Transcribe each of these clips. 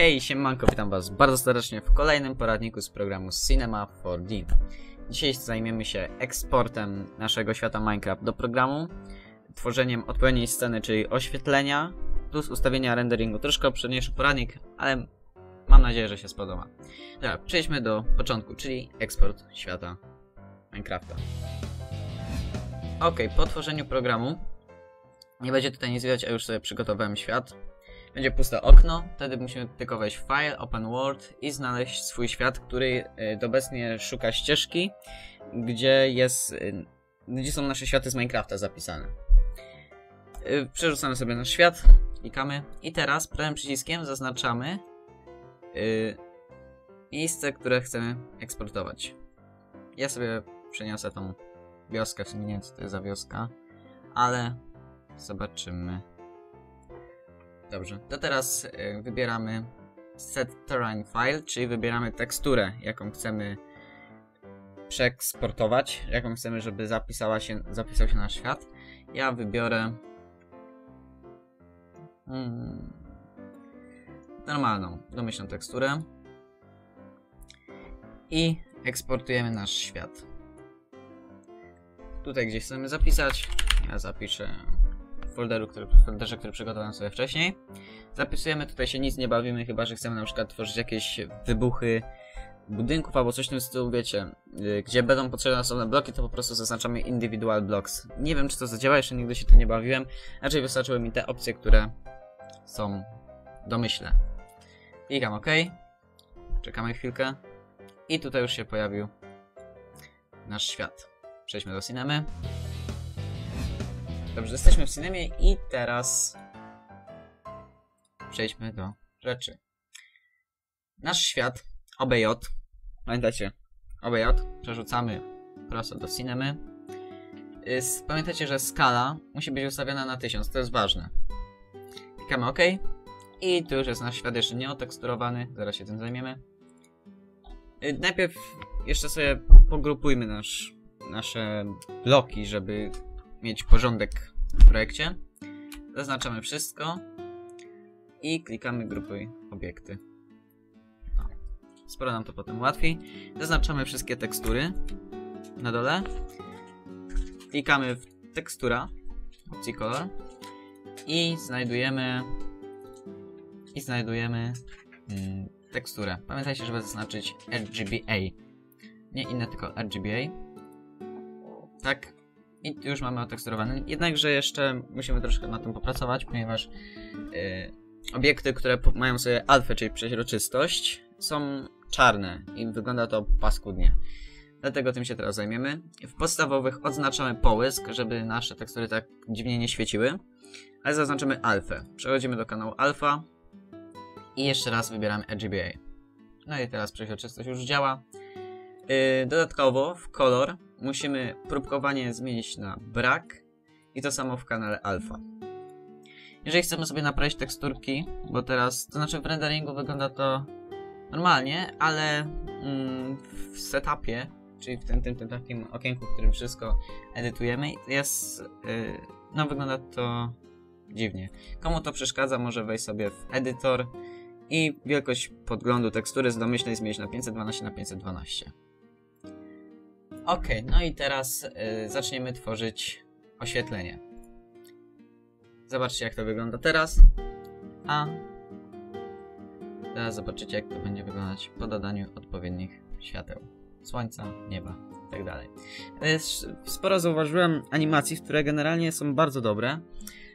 Hej, siemanko, witam was bardzo serdecznie w kolejnym poradniku z programu Cinema 4D. Dzisiaj zajmiemy się eksportem naszego świata Minecraft do programu, tworzeniem odpowiedniej sceny, czyli oświetlenia, plus ustawienia renderingu. Troszkę obszerniejszy poradnik, ale mam nadzieję, że się spodoba. Dobra, przejdźmy do początku, czyli eksport świata Minecrafta. Ok, po tworzeniu programu nie będzie tutaj nic widać, a już sobie przygotowałem świat. Będzie puste okno, wtedy musimy tylko wejść w File, Open World i znaleźć swój świat, który y, obecnie szuka ścieżki, gdzie jest, y, gdzie są nasze światy z Minecrafta zapisane. Y, Przerzucamy sobie nasz świat, klikamy i teraz prawym przyciskiem zaznaczamy y, miejsce, które chcemy eksportować. Ja sobie przeniosę tą wioskę, w sumie nie wiem co to jest za wioska, ale zobaczymy. Dobrze, to teraz y, wybieramy Set Terrain File, czyli wybieramy teksturę, jaką chcemy przeeksportować, jaką chcemy, żeby zapisała się, zapisał się nasz świat. Ja wybiorę hmm, normalną, domyślną teksturę i eksportujemy nasz świat. Tutaj gdzie chcemy zapisać, ja zapiszę folderu, który, folderze, który przygotowałem sobie wcześniej. Zapisujemy, tutaj się nic nie bawimy, chyba że chcemy na przykład tworzyć jakieś wybuchy budynków albo coś w tym stylu, wiecie, yy, gdzie będą potrzebne osobne bloki, to po prostu zaznaczamy individual blocks. Nie wiem, czy to zadziała, jeszcze nigdy się tym nie bawiłem, raczej wystarczyły mi te opcje, które są w domyśle. Klikam OK, czekamy chwilkę i tutaj już się pojawił nasz świat. Przejdźmy do Cinemy. Dobrze, jesteśmy w Cinemie i teraz przejdźmy do rzeczy. Nasz świat OBJ, pamiętacie, OBJ przerzucamy prosto do Cinemy. Pamiętajcie, że skala musi być ustawiona na 1000, to jest ważne. Klikamy OK i tu już jest nasz świat jeszcze nieoteksturowany, zaraz się tym zajmiemy. Y, Najpierw jeszcze sobie pogrupujmy nasz, nasze bloki, żeby mieć porządek w projekcie. Zaznaczamy wszystko i klikamy grupuj obiekty. Sporo nam to potem ułatwi. Zaznaczamy wszystkie tekstury na dole. Klikamy w tekstura, opcji kolor i znajdujemy i znajdujemy mm, teksturę. Pamiętajcie, żeby zaznaczyć RGBA. Nie inne, tylko RGBA. Tak, i już mamy oteksturowany. Jednakże jeszcze musimy troszkę na tym popracować, ponieważ yy, obiekty, które mają sobie alfę, czyli przeźroczystość, są czarne i wygląda to paskudnie. Dlatego tym się teraz zajmiemy. W podstawowych odznaczamy połysk, żeby nasze tekstury tak dziwnie nie świeciły, ale zaznaczymy alfę. Przechodzimy do kanału alfa i jeszcze raz wybieramy RGBA. No i teraz przeźroczystość już działa. Yy, dodatkowo w kolor musimy próbkowanie zmienić na brak i to samo w kanale alfa. Jeżeli chcemy sobie naprawić teksturki, bo teraz, to znaczy w renderingu wygląda to normalnie, ale mm, w setupie, czyli w tym, tym, tym takim okienku, w którym wszystko edytujemy, jest, yy, no wygląda to dziwnie. Komu to przeszkadza, może wejść sobie w edytor i wielkość podglądu tekstury z domyślnej zmienić na 512 na 512. Ok, no i teraz y, zaczniemy tworzyć oświetlenie. Zobaczcie jak to wygląda teraz. A teraz zobaczycie jak to będzie wyglądać po dodaniu odpowiednich świateł. Słońca, nieba i tak dalej. Jest- Sporo zauważyłem animacji, które generalnie są bardzo dobre.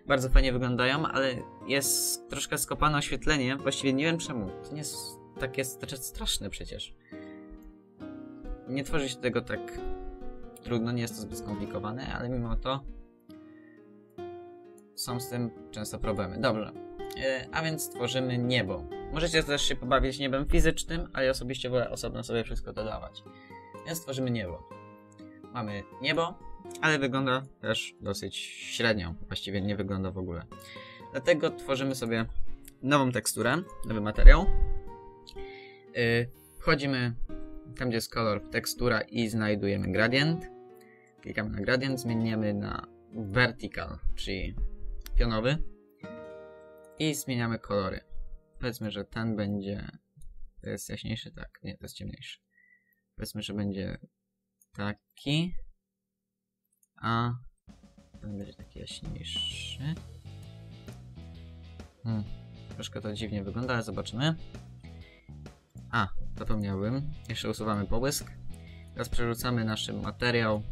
Bardzo fajnie wyglądają, ale jest troszkę skopane oświetlenie. Właściwie nie wiem czemu. To nie jest takie st- straszne przecież. Nie tworzy się tego tak trudno, nie jest to zbyt skomplikowane, ale mimo to są z tym często problemy. Dobrze, e, a więc tworzymy niebo. Możecie też się pobawić niebem fizycznym, ale ja osobiście wolę osobno sobie wszystko dodawać. Więc tworzymy niebo. Mamy niebo, ale wygląda też dosyć średnio. Właściwie nie wygląda w ogóle. Dlatego tworzymy sobie nową teksturę, nowy materiał. Yy, wchodzimy tam, gdzie jest kolor, tekstura i znajdujemy gradient. Klikamy na gradient, zmieniamy na vertical, czyli pionowy i zmieniamy kolory. powiedzmy, że ten będzie... To jest jaśniejszy? Tak, nie, to jest ciemniejszy. Powiedzmy, że będzie taki, a ten będzie taki jaśniejszy. Hmm. Troszkę to dziwnie wygląda, ale zobaczymy. A, zapomniałbym. Jeszcze usuwamy pobłysk. Teraz przerzucamy nasz materiał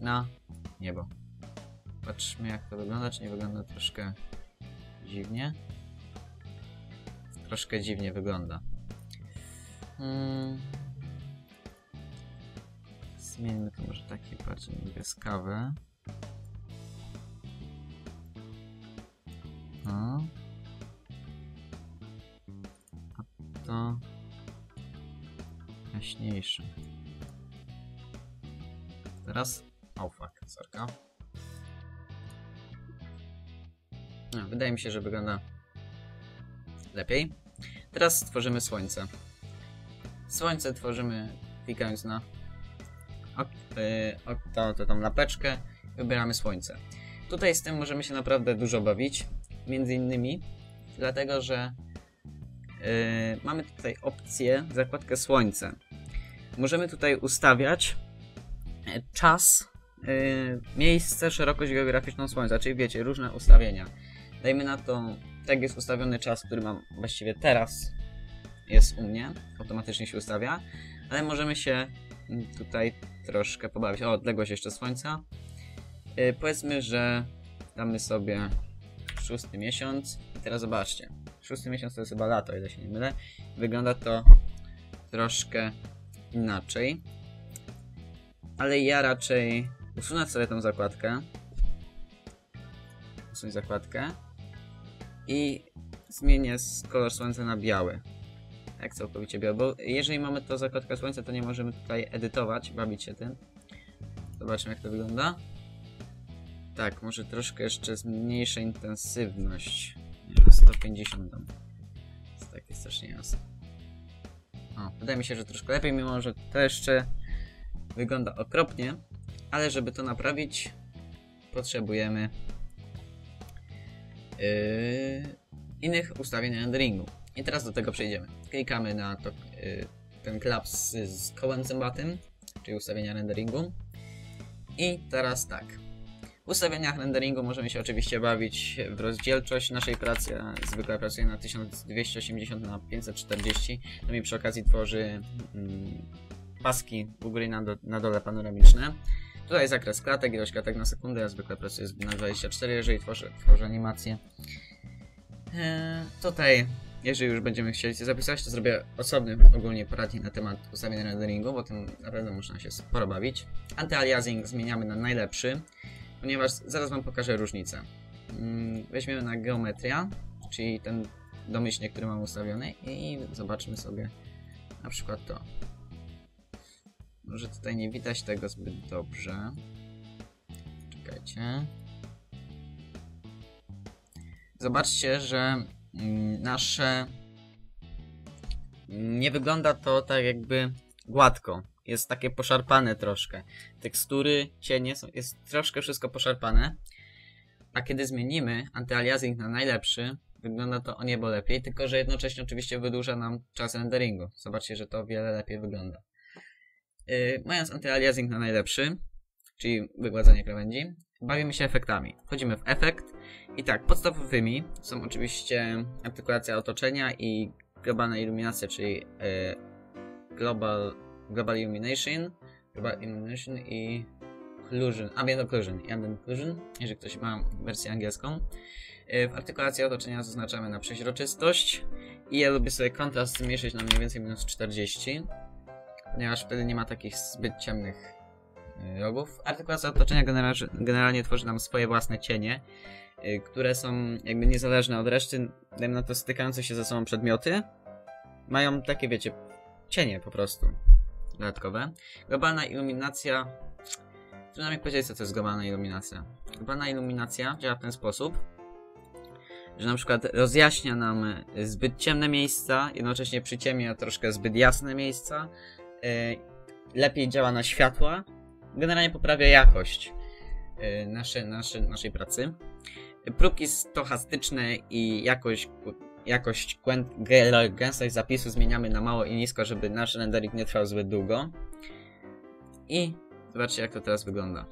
na niebo. Patrzmy jak to wygląda, czy nie wygląda troszkę dziwnie. Troszkę dziwnie wygląda. Hmm. Zmieńmy to może takie bardziej niebieskawe. A to jaśniejsze. Teraz. Oh, fuck, sorka. Wydaje mi się, że wygląda lepiej. Teraz stworzymy słońce. Słońce tworzymy klikając na ok, yy, to, to tą lapeczkę. Wybieramy słońce. Tutaj z tym możemy się naprawdę dużo bawić. Między innymi dlatego, że mamy tutaj opcję, zakładkę słońce. Możemy tutaj ustawiać e, czas, yy, miejsce, szerokość geograficzną słońca, czyli wiecie, różne ustawienia. Dajmy na to, tak jest ustawiony czas, który mam właściwie teraz, jest u mnie, automatycznie się ustawia, ale możemy się tutaj troszkę pobawić. O, odległość jeszcze słońca. Yy, powiedzmy, że damy sobie szósty miesiąc. I teraz zobaczcie. Szósty miesiąc to jest chyba lato, ile się nie mylę. Wygląda to troszkę inaczej. Ale ja raczej usunę sobie tą zakładkę. Usunę zakładkę. I zmienię kolor słońca na biały. Tak, całkowicie biały. Bo jeżeli mamy to zakładkę słońca, to nie możemy tutaj edytować, bawić się tym. Zobaczmy jak to wygląda. Tak, może troszkę jeszcze zmniejszę intensywność. Nie wiem, 150 dam. Jest takie strasznie jasne. O, wydaje mi się, że troszkę lepiej, mimo że to jeszcze wygląda okropnie. Ale żeby to naprawić, potrzebujemy yy, innych ustawień renderingu. I teraz do tego przejdziemy. Klikamy na to, yy, ten klaps z kołem zębatym, czyli ustawienia renderingu. I teraz tak. W ustawieniach renderingu możemy się oczywiście bawić w rozdzielczość naszej pracy. Ja zwykle pracuję na 1280 na 540 To mi przy okazji tworzy mm, paski u góry na, do, na dole panoramiczne. Tutaj zakres klatek, ilość klatek na sekundę. Ja zwykle pracuję na 24, jeżeli tworzę, tworzę animację. Eee, tutaj, jeżeli już będziemy chcieli się zapisać, to zrobię osobny ogólnie poradnik na temat ustawienia renderingu, bo tym naprawdę można się sporo bawić. Antyaliasing zmieniamy na najlepszy ponieważ zaraz Wam pokażę różnicę. Mm, weźmiemy na geometria, czyli ten domyślnie, który mam ustawiony i zobaczmy sobie na przykład to. Może tutaj nie widać tego zbyt dobrze. Czekajcie. Zobaczcie, że mm, nasze nie wygląda to tak jakby gładko jest takie poszarpane troszkę. Tekstury, cienie, są, jest troszkę wszystko poszarpane. A kiedy zmienimy antyaliasing na najlepszy, wygląda to o niebo lepiej, tylko że jednocześnie oczywiście wydłuża nam czas renderingu. Zobaczcie, że to o wiele lepiej wygląda. Yy, mając antyaliasing na najlepszy, czyli wygładzenie krawędzi, bawimy się efektami. Wchodzimy w efekt i tak, podstawowymi są oczywiście artykulacja otoczenia i globalna iluminacja, czyli yy, global Global Illumination, Global Illumination i Occlusion, Ambient Occlusion i Ambient Occlusion, jeżeli ktoś ma wersję angielską. Y, w artykulacji otoczenia zaznaczamy na przeźroczystość i ja lubię sobie kontrast zmniejszyć na mniej więcej minus 40, ponieważ wtedy nie ma takich zbyt ciemnych y, rogów. Artykulacja otoczenia generalnie tworzy nam swoje własne cienie, y, które są jakby niezależne od reszty, dajmy na to stykające się ze sobą przedmioty. Mają takie, wiecie, cienie po prostu dodatkowe. Globalna iluminacja. Trudno mi powiedzieć, co to jest globalna iluminacja. Globalna iluminacja działa w ten sposób, że na przykład rozjaśnia nam zbyt ciemne miejsca, jednocześnie przyciemnia troszkę zbyt jasne miejsca. E, lepiej działa na światła. Generalnie poprawia jakość e, nasze, nasze, naszej pracy. Próbki stochastyczne i jakość jakość, gęstość zapisu zmieniamy na mało i nisko, żeby nasz rendering nie trwał zbyt długo. I zobaczcie jak to teraz wygląda.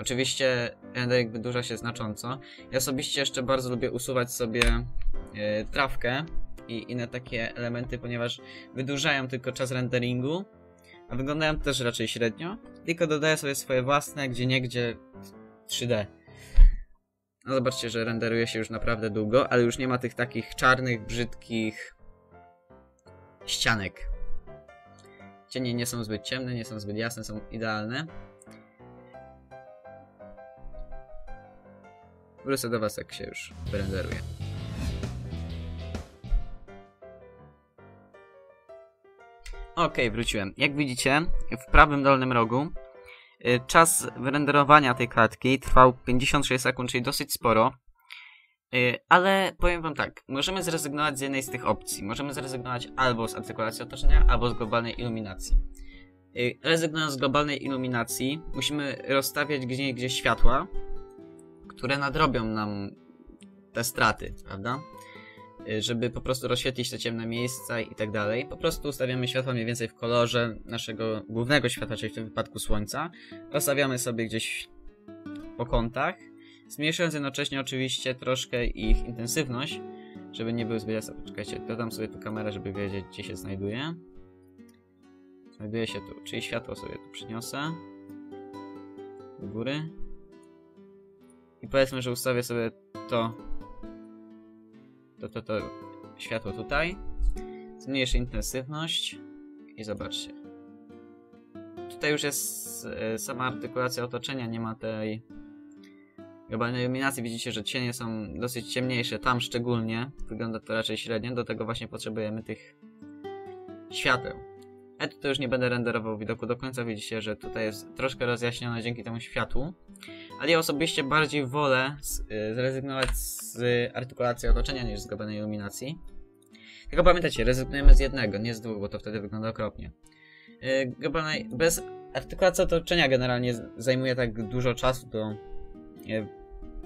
Oczywiście rendering wydłuża się znacząco. Ja osobiście jeszcze bardzo lubię usuwać sobie e, trawkę i inne takie elementy, ponieważ wydłużają tylko czas renderingu, a wyglądają też raczej średnio. Tylko dodaję sobie swoje własne, gdzie niegdzie 3D. No zobaczcie, że renderuje się już naprawdę długo, ale już nie ma tych takich czarnych, brzydkich ścianek. Cienie nie są zbyt ciemne, nie są zbyt jasne, są idealne. Wrócę do was, jak się już wyrenderuje. Okej, wróciłem. Jak widzicie, w prawym dolnym rogu czas wyrenderowania tej klatki trwał 56 sekund, czyli dosyć sporo. Y, Ale powiem wam tak, możemy zrezygnować z jednej z tych opcji. Możemy zrezygnować albo z artykulacji otoczenia, albo z globalnej iluminacji. Y, Rezygnując z globalnej iluminacji, musimy rozstawiać gdzie gdzie światła, które nadrobią nam te straty, prawda? Y, Żeby po prostu rozświetlić te ciemne miejsca i tak dalej. Po prostu ustawiamy światła mniej więcej w kolorze naszego głównego światła, czyli w tym wypadku słońca. Rozstawiamy sobie gdzieś po kątach, zmniejszając jednocześnie oczywiście troszkę ich intensywność, żeby nie były zbyt jasne. Poczekajcie, dodam sobie tu kamerę, żeby wiedzieć gdzie się znajduje. Znajduje się tu, czyli światło sobie tu przyniosę. Do góry. I powiedzmy, że ustawię sobie to to, to, to światło tutaj. Zmniejszę intensywność i zobaczcie. Tutaj już jest e, sama artykulacja otoczenia, nie ma tej globalnej iluminacji. Widzicie, że cienie są dosyć ciemniejsze, tam szczególnie. Wygląda to raczej średnio, do tego właśnie potrzebujemy tych świateł. Ja tutaj już nie będę renderował widoku do końca, widzicie, że tutaj jest troszkę rozjaśnione dzięki temu światłu. Ale ja osobiście bardziej wolę y, zrezygnować z artykulacji otoczenia niż z globalnej iluminacji. Tylko pamiętajcie, rezygnujemy z jednego, nie z dwóch, bo to wtedy wygląda okropnie. Y, globalnej, bez artykulacji otoczenia generalnie zajmuje tak dużo czasu do y,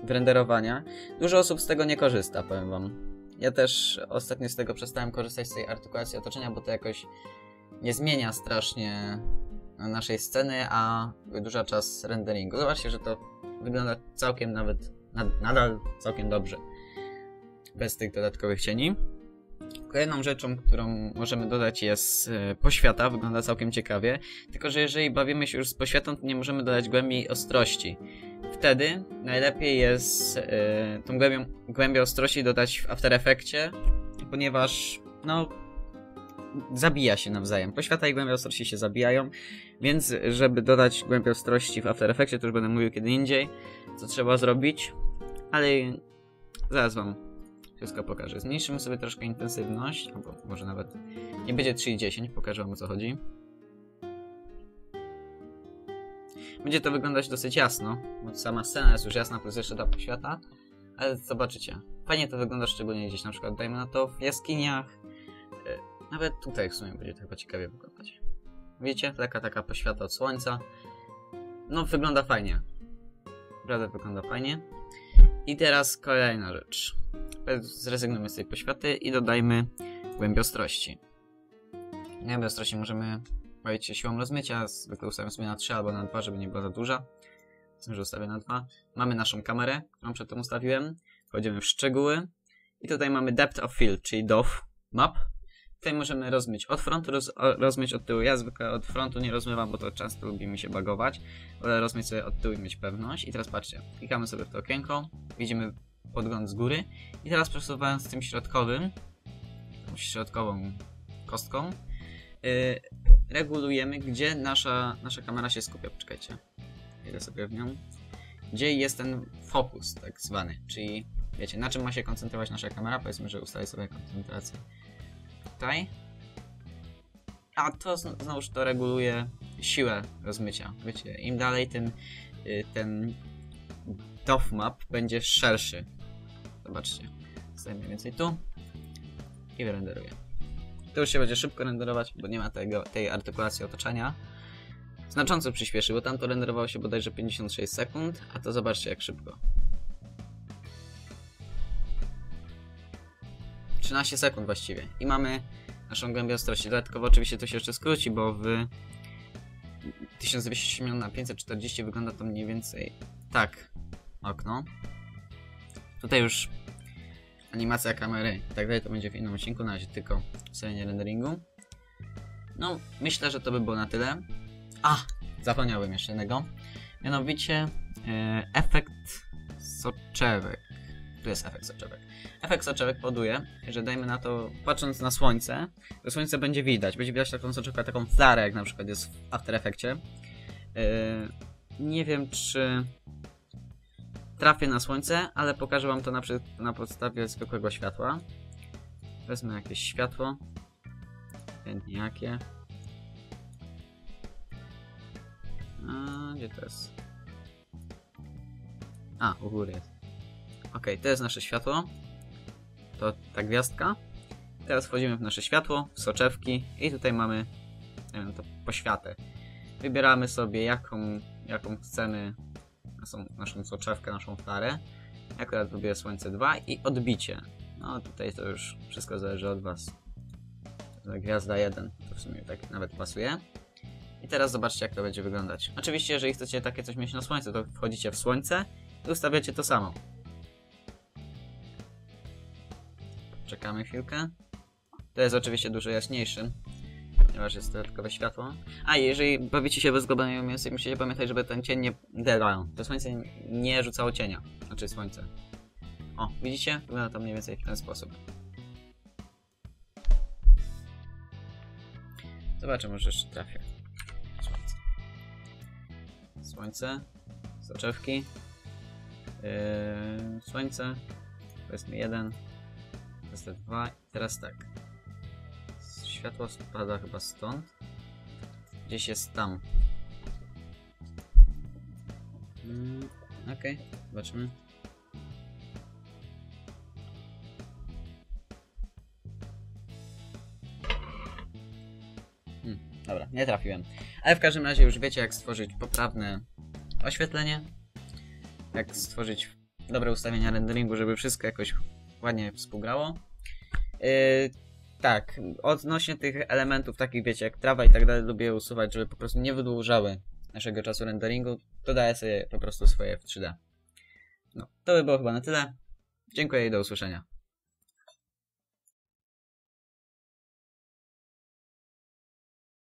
renderowania. Dużo osób z tego nie korzysta, powiem wam. Ja też ostatnio z tego przestałem korzystać z tej artykulacji otoczenia, bo to jakoś nie zmienia strasznie naszej sceny, a wydłuża czas renderingu. Zobaczcie, że to wygląda całkiem nawet, nad, nadal całkiem dobrze. Bez tych dodatkowych cieni. Kolejną rzeczą, którą możemy dodać jest e, poświata, wygląda całkiem ciekawie. Tylko, że jeżeli bawimy się już z poświatą, to nie możemy dodać głębi ostrości. Wtedy najlepiej jest e, tą głębią, głębię ostrości dodać w After Effectie, ponieważ no zabija się nawzajem. Poświata i głębia ostrości się zabijają, więc żeby dodać głębię ostrości w After Effectie, to już będę mówił kiedy indziej, co trzeba zrobić, ale zaraz wam wszystko pokażę. Zmniejszymy sobie troszkę intensywność, albo może nawet nie będzie 3,10, pokażę wam o co chodzi. Będzie to wyglądać dosyć jasno, bo sama scena jest już jasna, plus jeszcze ta poświata, ale zobaczycie. Fajnie to wygląda szczególnie gdzieś na przykład, dajmy na to w jaskiniach, nawet tutaj w sumie będzie to chyba ciekawie wyglądać. Widzicie? Taka taka poświata od słońca. No, wygląda fajnie. Naprawdę wygląda fajnie. I teraz kolejna rzecz. Zrezygnujmy z tej poświaty i dodajmy głębię ostrości. Głębię ostrości możemy bawić się siłą rozmycia. Zwykle ustawiam sobie na 3 albo na 2, żeby nie była za duża. Myślę, że ustawię na 2. Mamy naszą kamerę, którą przedtem ustawiłem. Wchodzimy w szczegóły. I tutaj mamy Depth of Field, czyli DOF Map. Tutaj możemy rozmyć od frontu, roz, rozmyć od tyłu. Ja zwykle od frontu nie rozmywam, bo to często lubi mi się bagować. Ale rozmyć sobie od tyłu i mieć pewność. I teraz patrzcie, klikamy sobie w to okienko, widzimy podgląd z góry. I teraz przesuwając tym środkowym, tą środkową kostką, yy, regulujemy, gdzie nasza, nasza kamera się skupia. Poczekajcie, idę sobie w nią. Gdzie jest ten fokus, tak zwany, czyli wiecie, na czym ma się koncentrować nasza kamera. Powiedzmy, że ustawię sobie koncentrację tutaj. A to zn- znowuż to reguluje siłę rozmycia. Wiecie, im dalej, y, ten DOF map będzie szerszy. Zobaczcie. Mniej więcej tu i wyrenderuję. To już się będzie szybko renderować, bo nie ma tego, tej artykulacji otoczenia. Znacząco przyspieszy, bo tam to renderowało się bodajże 56 sekund, a to zobaczcie jak szybko. 13 sekund właściwie. I mamy naszą głębię ostrości. Dodatkowo oczywiście to się jeszcze skróci, bo w 1280 na 540 wygląda to mniej więcej tak. Okno. Tutaj już animacja kamery i tak dalej to będzie w innym odcinku, na razie tylko ustawienie renderingu. No, myślę, że to by było na tyle. A, zapomniałem jeszcze jednego. Mianowicie e, efekt soczewek. Tu jest efekt soczewek. Efekt soczewek powoduje, że dajmy na to, patrząc na słońce, to słońce będzie widać. Będzie widać taką soczewkę, taką flarę, jak na przykład jest w After Effectie. E, nie wiem, czy trafię na słońce, ale pokażę wam to na, na podstawie zwykłego światła. Wezmę jakieś światło. Chętnie jakie. A, gdzie to jest? A, u góry jest. Ok, to jest nasze światło. To ta gwiazdka. Teraz wchodzimy w nasze światło, w soczewki i tutaj mamy wiem, to poświatę. Wybieramy sobie jaką, jaką chcemy naszą, naszą soczewkę, naszą flarę. Ja akurat lubię Słońce 2 i odbicie. No tutaj to już wszystko zależy od Was. Gwiazda 1 to w sumie tak nawet pasuje. I teraz zobaczcie jak to będzie wyglądać. Oczywiście jeżeli chcecie takie coś mieć na Słońce, to wchodzicie w Słońce i ustawiacie to samo. Czekamy chwilkę. To jest oczywiście dużo jaśniejszy, ponieważ jest dodatkowe światło. A jeżeli bawicie się bez globalnej luminosy, musicie pamiętać, żeby ten cień nie... de- To słońce nie rzucało cienia. Znaczy słońce. O, widzicie? Wygląda to mniej więcej w ten sposób. Zobaczę, może jeszcze trafię. Słońce. Słońce. Soczewki. Yy, słońce. Powiedzmy jeden. Powiedzmy dwa. I teraz tak. Światło spada chyba stąd. Gdzieś jest tam. Mm, Okej, zobaczymy. Hmm, dobra, nie trafiłem. Ale w każdym razie już wiecie jak stworzyć poprawne oświetlenie. Jak stworzyć dobre ustawienia renderingu, żeby wszystko jakoś ładnie współgrało. Yy, tak, odnośnie tych elementów takich wiecie jak trawa i tak dalej lubię usuwać, żeby po prostu nie wydłużały naszego czasu renderingu. Dodaję sobie po prostu swoje w 3D. No, to by było chyba na tyle. Dziękuję i do usłyszenia.